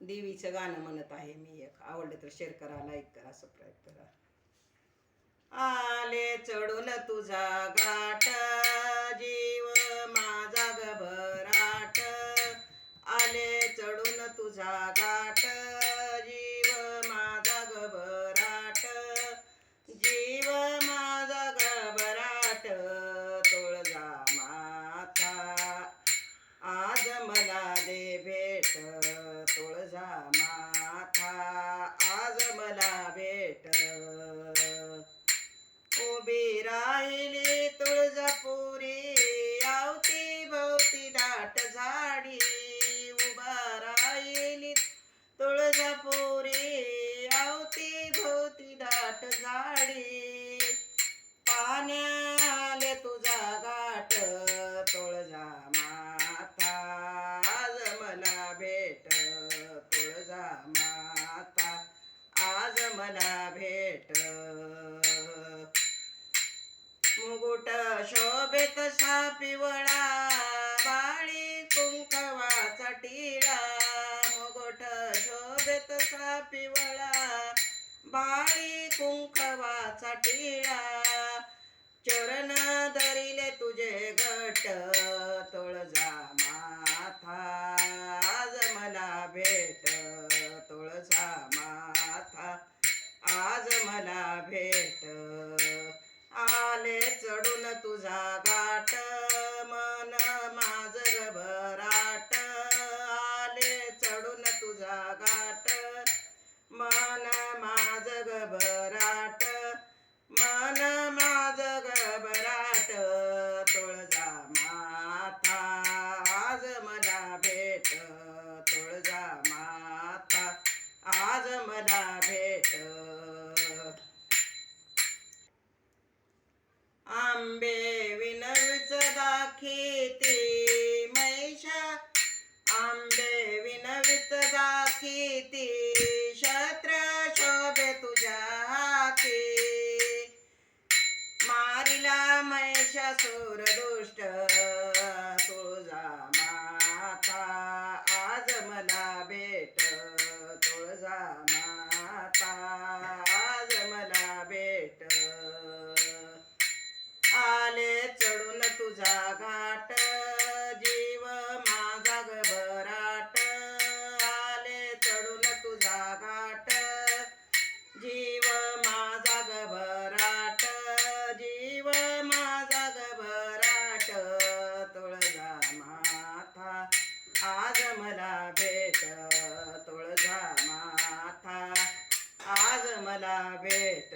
देवीचं गाणं म्हणत आहे मी एक. आवडलं तर शेअर करा लाईक करा सबस्क्राईब करा. आले चढून तुझा गाठ जीव माझा गभराट. आले चढून तुझा गाठ तुळजा माता आज मला भेट. मुगुट शोभेत पिवळा बाळी कुंकवाचा टिळा. मुगुट शोभेत पिवळा बाळी कुंकवाचा टिळा. चरण धरिले तुझे घट. भेट तुळसा माथा. आज मला भेट. आले चढून तुझा गाठ मन माझ भराट आले चढून तुझा गाठ मन माझ घबराट. मन माझ घबराट. तुळजा आज मला भेट. आंबे विनविच दाखिती मैषा आंबे विनवित दाखिती शत्र शोभे तुझ्या हाती. मारिला महिषासुर दुष्ट तुझा माता. आज मला भेट. तुळजा माता मला भेट